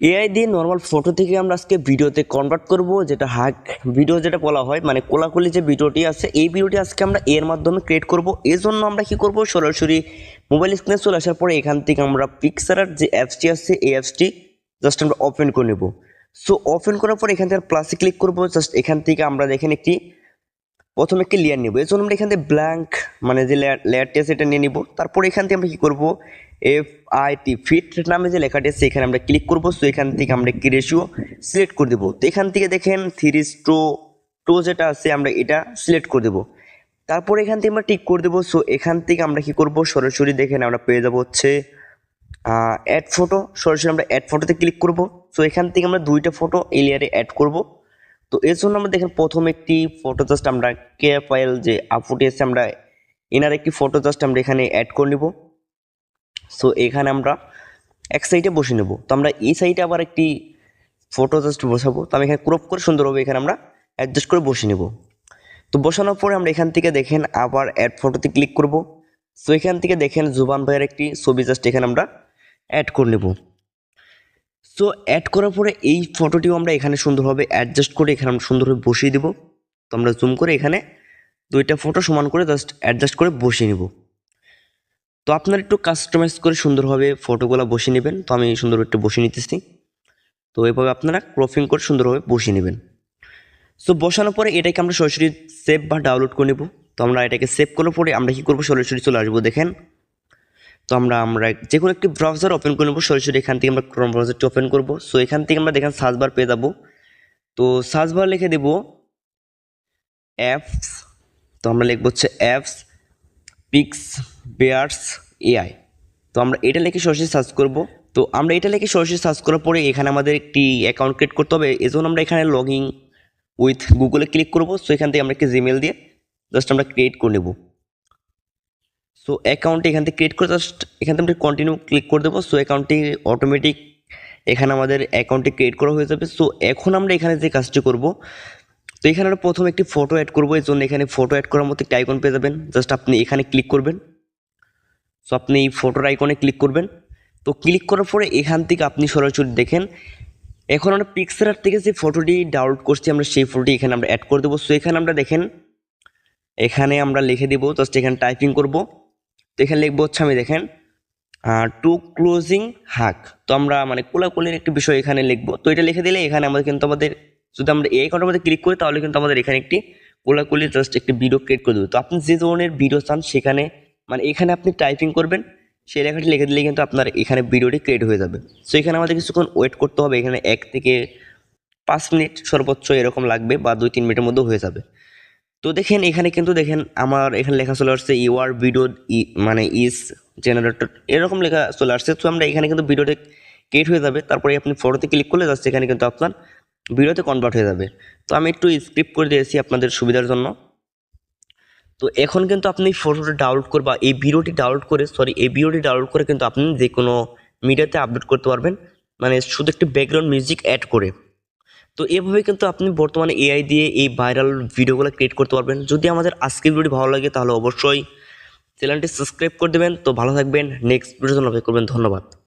AI দিয়ে normal photo থেকে আমরা আজকে ভিডিওতে কনভার্ট করব, যেটা হাক ভিডিও যেটা বলা হয় মানে কোলাকুলি যে ভিডিওটি আছে, এই ভিডিওটি আজকে আমরা এর মাধ্যমে ক্রিয়েট করব। এর জন্য আমরা কি করব? সরাসরি মোবাইল স্ক্রিনে চলে আসার পরে এখান থেকে আমরা পিক্সারের যে অ্যাপসটি আছে, এই অ্যাপসটি জাস্ট আমরা ওপেন করে নেব। সো ওপেন করার পর এখান থেকে প্লাসে ক্লিক করব জাস্ট এখান থেকে আমরা দেখেন একটি, প্রথমে একটি লেয়ার নেব। এর জন্য আমরা এখান থেকে ব্ল্যাঙ্ক মানে যে লেয়ার লেয়ারটি আছে, এটা নিয়ে নিব। তারপর এখান থেকে আমরা কী করব? এফ আই টি ফিট নামে যে লেখাটি আছে, এখানে আমরা ক্লিক করব। সো এখান থেকে আমরা একটি রেশিও সিলেক্ট করে দেবো। তো এখান থেকে দেখেন থ্রি টু টু যেটা আছে, আমরা এটা সিলেক্ট করে দেবো। তারপর এখান থেকে আমরা টিক করে দেবো। সো এখান থেকে আমরা কি করব? সরাসরি দেখেন আমরা পেয়ে যাব হচ্ছে অ্যাড ফটো সরাসরি আমরা অ্যাড ফটোতে ক্লিক করব। সো এখান থেকে আমরা দুইটা ফটো এই লেয়ারে অ্যাড করব। তো এর জন্য আমরা দেখেন প্রথম একটি ফটো জাস্ট আমরা কে ফাইল যে আপফুটি আছে, আমরা এনার একটি ফটো জাস্ট আমরা এখানে অ্যাড করে নেব। সো এখানে আমরা এক সাইডে বসে নেব। তো আমরা এই সাইডে আবার একটি ফটো জাস্ট বসাবো। তো আমি এখানে ক্রপ করে সুন্দরভাবে এখানে আমরা অ্যাডজাস্ট করে বসে নেব। তো বসানোর পরে আমরা এখান থেকে দেখেন আবার অ্যাড ফটোতে ক্লিক করব। সো এখান থেকে দেখেন জুবান ভাইয়ের একটি ছবি জাস্ট এখানে আমরা অ্যাড করে নেব। সো অ্যাড করার পরে এই ফটোটিও আমরা এখানে সুন্দরভাবে অ্যাডজাস্ট করে এখানে আমরা সুন্দরভাবে বসিয়ে দেবো। তো আমরা জুম করে এখানে দুইটা ফটো সমান করে জাস্ট অ্যাডজাস্ট করে বসিয়ে নেব। তো আপনার একটু কাস্টমাইজ করে সুন্দরভাবে ফটোগুলো বসিয়ে নেবেন। তো আমি সুন্দর একটু বসিয়ে নিতেছি। তো এভাবে আপনারা ক্রপিং করে সুন্দরভাবে বসিয়ে নেবেন। সো বসানোর পরে এটাকে আমরা সরাসরি সেভ বা ডাউনলোড করে নেব। তো আমরা এটাকে সেভ করার পরে আমরা কী করব? সরাসরি চলে আসব, দেখেন। তো আমরা আমরা যে কোনো একটি ব্রাউজার ওপেন করে নেব। সরাসরি এখান থেকে আমরা ক্রোম ব্রাউজারটি ওপেন করব। সো এখান থেকে আমরা দেখেন সার্চ বার পেয়ে যাব। তো সার্চ বার লিখে দেবো অ্যাপস তো আমরা লিখব হচ্ছে অ্যাপস পিক্স, বেয়ার্স, এআই। তো আমরা এটা লিখে সরাসরি সার্চ করব। তো আমরা এটা লিখে সরাসরি সার্চ করার পরে এখানে আমাদের একটি অ্যাকাউন্ট ক্রিয়েট করতে হবে। এজন্য আমরা এখানে লগ ইন উইথ গুগলে ক্লিক করব। সো এখান থেকে আমরা একটি জিমেল দিয়ে জাস্ট আমরা ক্রিয়েট করে নেব। সো অ্যাকাউন্টটি এখান থেকে ক্রিয়েট করে জাস্ট এখান থেকে আমরা কন্টিনিউ ক্লিক করে দেবো। সো অ্যাকাউন্টটি অটোমেটিক এখানে আমাদের অ্যাকাউন্টটি ক্রিয়েট করা হয়ে যাবে। সো এখন আমরা এখানে যে কাজটি করব তো এখানে আমরা প্রথম একটি ফটো অ্যাড করব। এর জন্য এখানে ফটো অ্যাড করার মতো একটি আইকন পেয়ে যাবেন। জাস্ট আপনি এখানে ক্লিক করবেন। সো আপনি এই ফটোর আইকনে ক্লিক করবেন। তো ক্লিক করার পরে এখান থেকে আপনি সরাসরি দেখেন, এখন আমরা পিক্সার থেকে যে ফটোটি ডাউনলোড করছি, আমরা সেই ফটোটি এখানে আমরা অ্যাড করে দেবো। সো এখানে আমরা দেখেন, এখানে আমরা লিখে দেবো জাস্ট এখানে টাইপিং করব। তো এখানে লিখব হচ্ছে আমি দেখেন টু ক্লোজিং হাক তো আমরা মানে কোলাকুলির একটি বিষয় এখানে লিখব। তো এটা লিখে দিলে এখানে আমাদের কিন্তু আমাদের যদি আমরা এই অ্যাকাউন্টের মধ্যে ক্লিক করি, তাহলে কিন্তু আমাদের এখানে একটি কোলাকুলি জাস্ট একটি ভিডিও ক্রিয়েট করে দেবে। তো আপনি যে ধরনের ভিডিও চান, সেখানে মানে এখানে আপনি টাইপিং করবেন, সেই লেখাটি লিখে দিলে কিন্তু আপনার এখানে ভিডিওটি ক্রিয়েট হয়ে যাবে। সো এখানে আমাদের কিছুক্ষণ ওয়েট করতে হবে, এখানে এক থেকে পাঁচ মিনিট সর্বোচ্চ এরকম লাগবে বা দুই তিন মিনিটের মধ্যে হয়ে যাবে। তো দেখেন, এখানে কিন্তু দেখেন আমার এখানে লেখা চলে আসছে ইউ ইউআর ভিডিও মানে ইস জেনারেটর এরকম লেখা চলে আসছে। তো আমরা এখানে কিন্তু ভিডিওতে ক্রিয়েট হয়ে যাবে। তারপরে আপনি ফটোতে ক্লিক করলে যাচ্ছে এখানে কিন্তু আপনার ভিডিওতে কনভার্ট হয়ে যাবে। তো আমি একটু স্ক্রিপ্ট করে দিয়েছি আপনাদের সুবিধার জন্য। তো এখন কিন্তু আপনি ফটোটা ডাউনলোড করে বা এই ভিডিওটি ডাউনলোড করে সরি এই ভিডিওটি ডাউনলোড করে কিন্তু আপনি যে কোনো মিডিয়াতে আপলোড করতে পারবেন। মানে শুধু একটি ব্যাকগ্রাউন্ড মিউজিক অ্যাড করে। তো এভাবে কিন্তু আপনি বর্তমানে এআই দিয়ে এই ভাইরাল ভিডিওগুলো ক্রিয়েট করতে পারবেন। যদি আমাদের আজকের ভিডিওটি ভালো লাগে তাহলে অবশ্যই চ্যানেলটি সাবস্ক্রাইব করে দেবেন। তো ভালো থাকবেন। নেক্সট ভিডিওর জন্য অপেক্ষা করবেন। ধন্যবাদ।